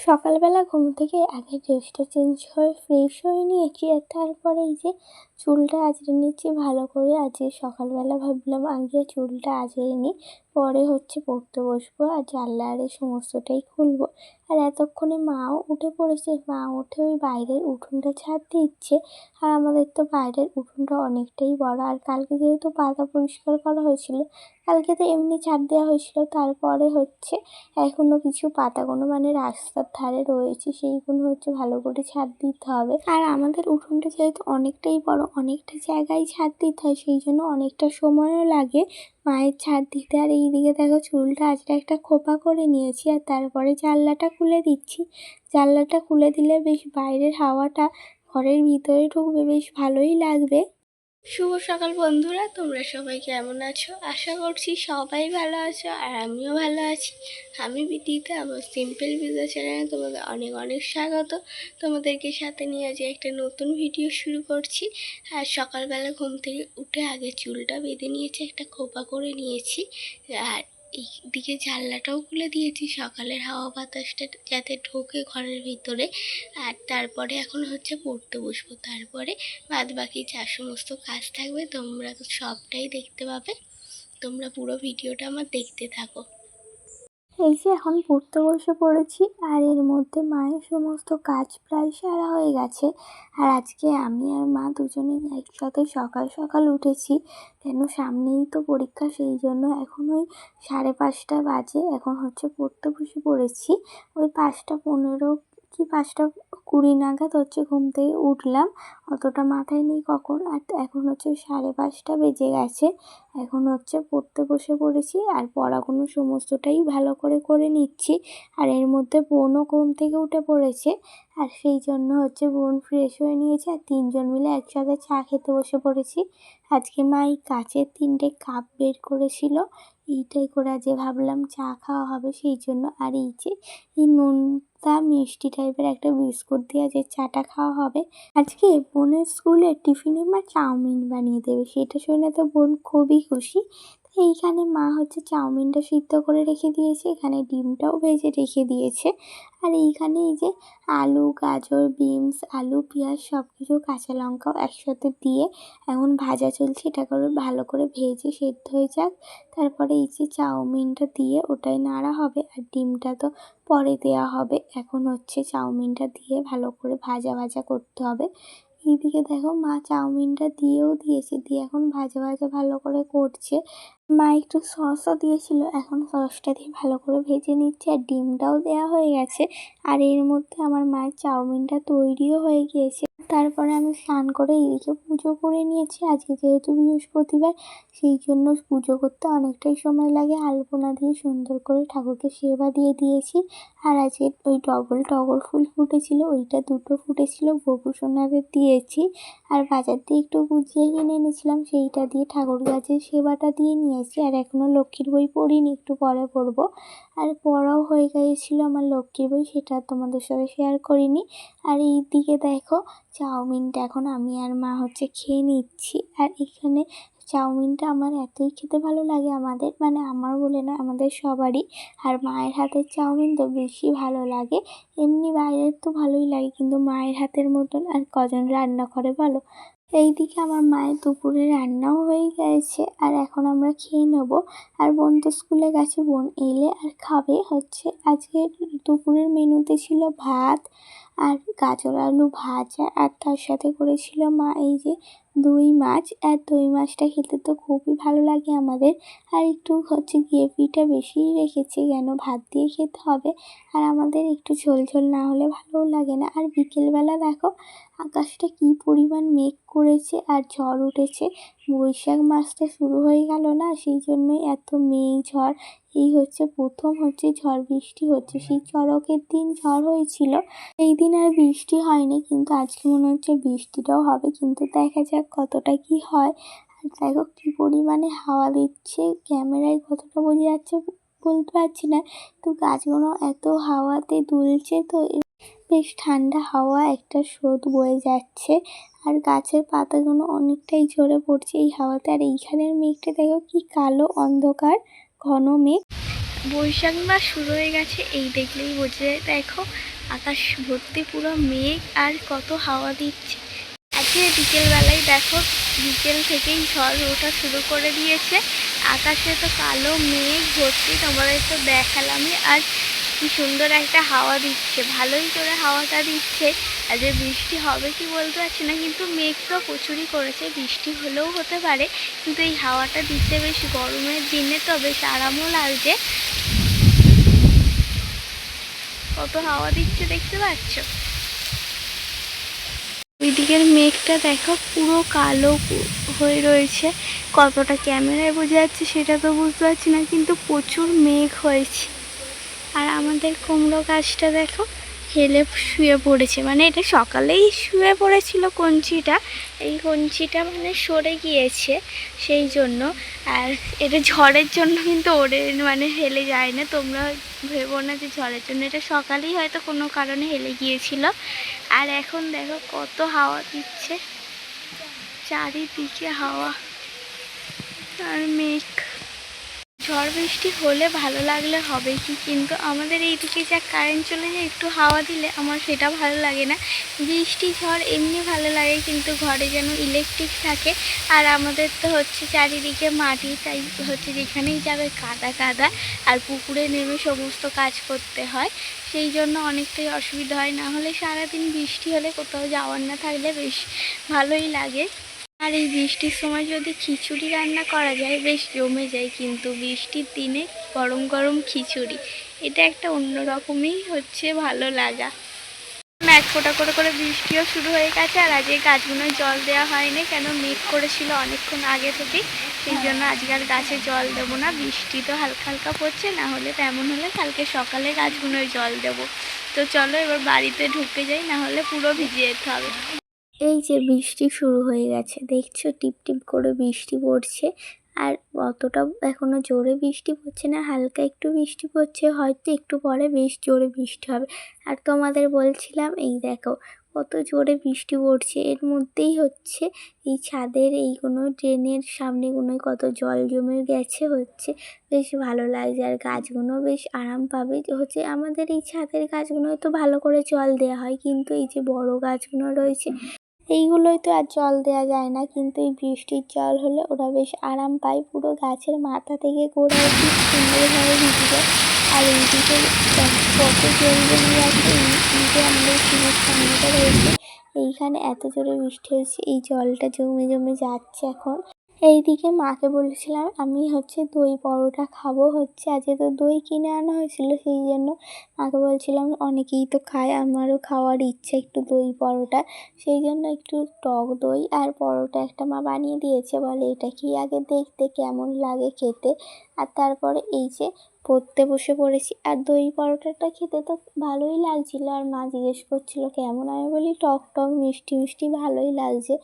সকালবেলা ঘুম থেকে আগে ড্রেসটা চেঞ্জ হয়ে ফ্রেশ হয়ে নিয়েছি আর তারপরে এই যে চুলটা আঁচড়ে নিচ্ছি, ভালো করে আজকে সকালবেলা ভাবলাম আগে চুলটা আঁচড়ে নিই, পরে হচ্ছে পড়তে বসবো আর জানলা আর এই সমস্তটাই খুলবো। আর এতক্ষণে মাও উঠে পড়েছে, মা উঠে ওই বাইরের উঠোনটা ঝাড় দিচ্ছে। আর আমাদের তো বাইরের উঠোনটা অনেকটাই বড়। আর কালকে যেহেতু পাতা পরিষ্কার করা হয়েছিল, কালকে তো এমনি ঝাড় দেওয়া হয়েছিল, তারপরে হচ্ছে এখনও কিছু পাতাগুলো মানে রাস্তার ধারে রয়েছে সেইগুলো হচ্ছে ভালো করে ছাদ দিতে হবে। আর আমাদের উঠোনটা যেহেতু অনেকটাই বড় অনেকটা জায়গায় ছাদ দিতে হয়, সেই জন্য অনেকটা সময়ও লাগে। মায়ের ছাদ দিতে আর এইদিকে দেখো চুলটা আজকে একটা খোপা করে নিয়েছি আর তারপরে জানলাটা খুলে দিচ্ছি। জানলাটা খুলে দিলে বেশ বাইরের হাওয়াটা ঘরের ভিতরে ঢুকবে, বেশ ভালোই লাগবে। শুভ সকাল বন্ধুরা, তোমরা সবাই কেমন আছো? আশা করছি সবাই ভালো আছো আর আমিও ভালো আছি। আমি বিদিতে আমার সিম্পল ভিডিও চ্যানেলে তোমাদের অনেক অনেক স্বাগত। তোমাদেরকে সাথে নিয়ে আজ একটা নতুন ভিডিও শুরু করছি। আর সকালবেলা ঘুম থেকে উঠে আগে চুলটা বেঁধে নিয়েছি, একটা খোপা করে নিয়েছি। আর এইদিকে জানলাটাও খুলে দিয়েছি, সকালের হাওয়া বাতাসটা যাতে ঢোকে ঘরের ভিতরে। আর তারপরে এখন হচ্ছে পড়তে বসবো। তারপরে বাদ বাকি যা সমস্ত কাজ থাকবে তোমরা তো সবটাই দেখতে পাবে। তোমরা পুরো ভিডিওটা আমার দেখতে থাকো। এই যে এখন পড়তে বসে পড়েছি, আর এর মধ্যে মায়ের সমস্ত কাজ প্রায় সারা হয়ে গেছে। আর আজকে আমি আর মা দুজনে একসাথে সকাল সকাল উঠেছি, কেন সামনেই তো পরীক্ষা, সেই জন্য এখন ওই সাড়ে পাঁচটা বাজে। এখন হচ্ছে পড়তে বসে পড়েছি, ওই পাঁচটা পনেরো কি পাঁচটা কুড়ি নাগাদ হচ্ছে ঘুম থেকে উঠলাম। অতটা মাথায় নেই কখন। আর এখন হচ্ছে সাড়ে পাঁচটা বেজে গেছে। এখন হচ্ছে পড়তে বসে পড়েছি আর পড়াগুলো সমস্তটাই ভালো করে করে নিচ্ছি। আর এর মধ্যে বোনও ঘুম থেকে উঠে পড়েছে। আর সেই জন্য হচ্ছে বোন ফ্রেশ হয়ে নিয়েছে আর তিনজন মিলে একসাথে চা খেতে বসে পড়েছি। আজকে মা এই তিনটে কাপ বের করেছিল। এইটাই করে যে ভাবলাম চা খাওয়া হবে সেই জন্য। আর এই যে, এই নোনতা মিষ্টি টাইপের একটা বিস্কুট দিয়ে যে চাটা খাওয়া হবে, আজকে বোনের স্কুলে টিফিনে মা চাউমিন বানিয়ে দেবে। সেটা শুনে তো বোন খুবই খুশি। এইখানে মা হচ্ছে চাউমিনটা সিদ্ধ করে রেখে দিয়েছে, এখানে ডিমটাও ভেজে রেখে দিয়েছে। আর এইখানে এই যে আলু, গাজর, বিনস, আলু, পেঁয়াজ সব কিছু কাঁচা লঙ্কাও একসাথে দিয়ে এখন ভাজা চলছে এটা করে ভালো করে ভেজে সেদ্ধ হয়ে যাক। তারপরে এই যে চাউমিনটা দিয়ে ওটাই নাড়া হবে আর ডিমটা তো পরে দেওয়া হবে। এখন হচ্ছে চাউমিনটা দিয়ে ভালো করে ভাজা ভাজা করতে হবে। এইদিকে দেখো মা চাউমিনটা দিয়েও দিয়েছে, দিয়ে এখন ভাজা ভাজা ভালো করে করছে। মা একটু সসও দিয়েছিল। এখন সসটা দিয়ে ভালো করে ভেজে নিচ্ছে আর ডিমটাও দেওয়া হয়ে গেছে। আর এর মধ্যে আমার মায়ের চাউমিনটা তৈরিও হয়ে গিয়েছে। তারপরে আমি স্নান করে এদিকে পুজো করে নিয়েছি। আজকে যেহেতু বৃহস্পতিবার, সেই জন্য পুজো করতে অনেকটাই সময় লাগে। আলপনা দিয়ে সুন্দর করে ঠাকুরকে সেবা দিয়ে দিয়েছি। আর আজকে ওই ডবল টগর ফুল ফুটেছিল, ওইটা দুটো ফুটেছিল ববু সোনাদের দিয়েছি। আর বাজার দিয়ে একটু গুছিয়ে কিনে এনেছিলাম, সেইটা দিয়ে ঠাকুর গাছের সেবাটা দিয়ে নিয়েছি আর এখনও লক্ষ্মীর বই পড়িনি, একটু পরে পড়ব। আর পড়াও হয়ে গিয়েছিল আমার লক্ষ্মীর বই, সেটা তোমাদের সাথে শেয়ার করিনি। আর এই দিকে দেখো, চাউমিনটা এখন আমি আর মা হচ্ছে খেয়ে নিচ্ছি। আর এখানে চাউমিনটা আমার এতই খেতে ভালো লাগে আমাদের মানে আমার বলে না আমাদের সবারই। আর মায়ের হাতের চাউমিন তো বেশি ভালো লাগে। এমনি বাইরের তো ভালোই লাগে, কিন্তু মায়ের হাতের মতন আর কজন রান্না করে বলো? এইদিকে আমার মায়ের দুপুরে রান্নাও হয়ে গেছে। আর এখন আমরা খেয়ে নেব। আর বোন তো স্কুলে গেছে, বোন এলে আর খাবে। হচ্ছে আজকে দুপুরের মেনুতে ছিল ভাত আর গাজর, আলু ভাজা, আর তার সাথে করেছিল মা এই যে দই মাছ। আর দই মাছটা খেতে তো খুবই ভালো লাগে আমাদের। আর একটু হচ্ছে গ্রেভিটা বেশিই রেখেছে, কেন ভাত দিয়ে খেতে হবে। আর আমাদের একটু ঝোল ঝোল না হলে ভালোও লাগে না। আর বিকেলবেলা দেখো আকাশটা কি পরিমাণ মেঘ করেছে আর ঝড় উঠেছে। বৈশাখ মাসটা শুরু হয়ে গেল না, সেই জন্যই এত মেঘ, ঝড়। এই হচ্ছে প্রথম হচ্ছে ঝড় বৃষ্টি হচ্ছে। সেই চড়কের দিন ঝড় হয়েছিল। এই দিন আর বৃষ্টি হয়নি, কিন্তু আজকে মনে হচ্ছে বৃষ্টিটাও হবে, কিন্তু দেখা যাক কতটা কি হয়। আর দেখো কী পরিমাণে হাওয়া দিচ্ছে, ক্যামেরায় কতটা বোঝা যাচ্ছে বলতে পারছি না, তো গাছগুলো এত হাওয়াতে দুলছে তো বেশ ঠান্ডা হাওয়া একটা স্রোত বয়ে যাচ্ছে, আর গাছের পাতাগুলো অনেকটাই ঝরে পড়ছে এই হাওয়াতে। আর এইখানের মেঘটা দেখো কি কালো অন্ধকার, ঘন মেঘ। বৈশাখ মাস শুরু হয়ে গেছে, এই দেখলেই বোঝা যায়। দেখো আকাশ ভর্তি, পুরো মেঘ আর কত হাওয়া দিচ্ছে। আজকে বিকেলবেলায় দেখো, বিকেল থেকেই ঝড় ওঠা শুরু করে দিয়েছে। আকাশে তো কালো মেঘ ভর্তি, তোমাদের তো দেখালামই। আর কি সুন্দর একটা হাওয়া দিচ্ছে, ভালোই করে হাওয়াটা দিচ্ছে। আর যে বৃষ্টি হবে কি বলতে পারছি না, কিন্তু মেঘ তো প্রচুরই করেছে, বৃষ্টি হলেও হতে পারে। কিন্তু এই হাওয়াটা দিচ্ছে বেশ গরমের দিনে, তো বেশ আরামও লাগছে। কত হাওয়া দিচ্ছে দেখতে পাচ্ছ? ওইদিকের মেঘটা দেখো পুরো কালো হয়ে রয়েছে। কতটা ক্যামেরায় বোঝা যাচ্ছে সেটা তো বুঝতে পারছি না, কিন্তু প্রচুর মেঘ হয়েছে। আর আমাদের কুমড়ো গাছটা দেখো হেলে শুয়ে পড়েছে। মানে এটা সকালেই শুয়ে পড়েছিল কঞ্চিটা। এই কঞ্চিটা মানে সরে গিয়েছে সেই জন্য। আর এটা ঝড়ের জন্য কিন্তু ওরে মানে হেলে যায় না তোমরা ভেবো না যে ঝড়ের জন্য। এটা সকালেই হয়তো কোনো কারণে হেলে গিয়েছিল। আর এখন দেখো কত হাওয়া দিচ্ছে। চারিদিকে হাওয়া। আর মেঘ। ঝড় বৃষ্টি হলে ভালো লাগলে হবে কি কিন্তু আমাদের এইদিকে যা কারেন্ট চলে যায়, একটু হাওয়া দিলে আমার সেটা ভালো লাগে না। বৃষ্টি, ঝড় এমনি ভালো লাগে, কিন্তু ঘরে যেন ইলেকট্রিক থাকে। আর আমাদের তো হচ্ছে চারিদিকে মাটি, তাই হচ্ছে যেখানেই যাবে কাদা কাদা, আর পুকুরে নেমে সমস্ত কাজ করতে হয়। সেই জন্য অনেকটাই অসুবিধা হয়, না হলে সারাদিন বৃষ্টি হলে কোথাও যাওয়ার না থাকলে বেশ ভালোই লাগে। আর এই বৃষ্টির সময় যদি খিচুড়ি রান্না করা যায়, বেশ জমে যায় কিন্তু বৃষ্টির দিনে গরম গরম খিচুড়ি। এটা একটা অন্যরকমই হচ্ছে ভালো লাগা। এক ফোঁটা করে করে বৃষ্টিও শুরু হয়ে গেছে আর আজকে গাছগুলোয় জল দেওয়া হয়নি, কেন মেঘ করেছিল অনেকক্ষণ আগে থেকেই। সেই জন্য আজকে আর গাছে জল দেবো না, বৃষ্টি তো হালকা হালকা পড়ছে, না হলে তেমন হলে কালকে সকালে গাছগুলোয় জল দেবো। তো চলো এবার বাড়িতে ঢুকে যাই, না হলে পুরো ভিজে যেতে হবে। এই যে বৃষ্টি শুরু হয়ে গেছে, দেখছ? টিপ টিপ করে বৃষ্টি পড়ছে। আর অতটা এখনও জোরে বৃষ্টি পড়ছে না, হালকা একটু বৃষ্টি পড়ছে, হয়তো একটু পরে বেশ জোরে বৃষ্টি হবে। আর তোমাদের বলছিলাম, এই দেখো, কত জোরে বৃষ্টি পড়ছে। এর মধ্যেই হচ্ছে, এই ছাদের এইগুলো ড্রেনের সামনেগুলোয় কত জল জমে গেছে, হচ্ছে বেশ ভালো লাগছে। আর গাছগুলো বেশ আরাম পাবে। হচ্ছে আমাদের এই ছাদের গাছগুলোয় তো ভালো করে জল দেওয়া হয়, কিন্তু এই যে বড় গাছগুলো রয়েছে এইগুলোই তো আর জল দেওয়া যায় না, কিন্তু এই বৃষ্টির জল হলে ওরা বেশ আরাম পায়। পুরো গাছের মাথা থেকে গোড়া অব্দি সুন্দরভাবে ভিজে যায়। আর এইদিকে দিকে কত জল জমি আছে, এই এই আমাদের শিবের সামনেটা রয়েছে। এইখানে এত জোরে বৃষ্টি হয়েছে এই জলটা জমে জমে যাচ্ছে এখন। এইদিকে মাকে বলেছিলাম, আমি হচ্ছে দই পরোটা খাব হচ্ছে আজকে তো দই কিনে আনা হয়েছিল, সেই জন্য মাকে বলছিলাম অনেকেই তো খায়, আমারও খাওয়ার ইচ্ছে একটু দই পরোটা, সেই জন্য একটু টক দই আর পরোটা একটা মা বানিয়ে দিয়েছে বলে, এটা কি আগে দেখতে কেমন লাগে খেতে? আর তারপরে এই যে পড়তে বসে পড়েছি। আর দই পরোটাটা খেতে তো ভালোই লাগছিল। আর মা জিজ্ঞেস করছিল, কেমন আমি বলি, টক টক, মিষ্টি মিষ্টি, ভালোই লাগছে।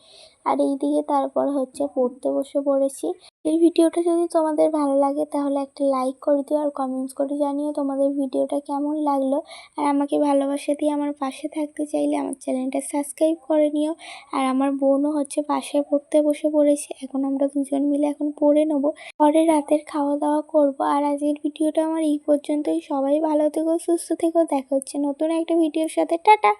আর এইদিকে তারপর হচ্ছে পড়তে বসে পড়েছি। এই ভিডিওটা যদি তোমাদের ভালো লাগে তাহলে একটা লাইক করে দিও আর কমেন্টস করে জানিও তোমাদের ভিডিওটা কেমন লাগল। আর আমাকে ভালোবাসা দিয়ে আমার পাশে থাকতে চাইলে আমার চ্যানেলটা সাবস্ক্রাইব করে নিও। আর আমার বোনও হচ্ছে পাশে পড়তে বসে পড়েছে। এখন আমরা দুজন মিলে এখন পড়ে নেব। পরে রাতের খাওয়া দাওয়া করব। আর আজকের ভিডিওটা আমার এই পর্যন্তই। সবাই ভালো থেকো, সুস্থ থেকো। দেখা হচ্ছে নতুন একটা ভিডিওর সাথে। টাটা!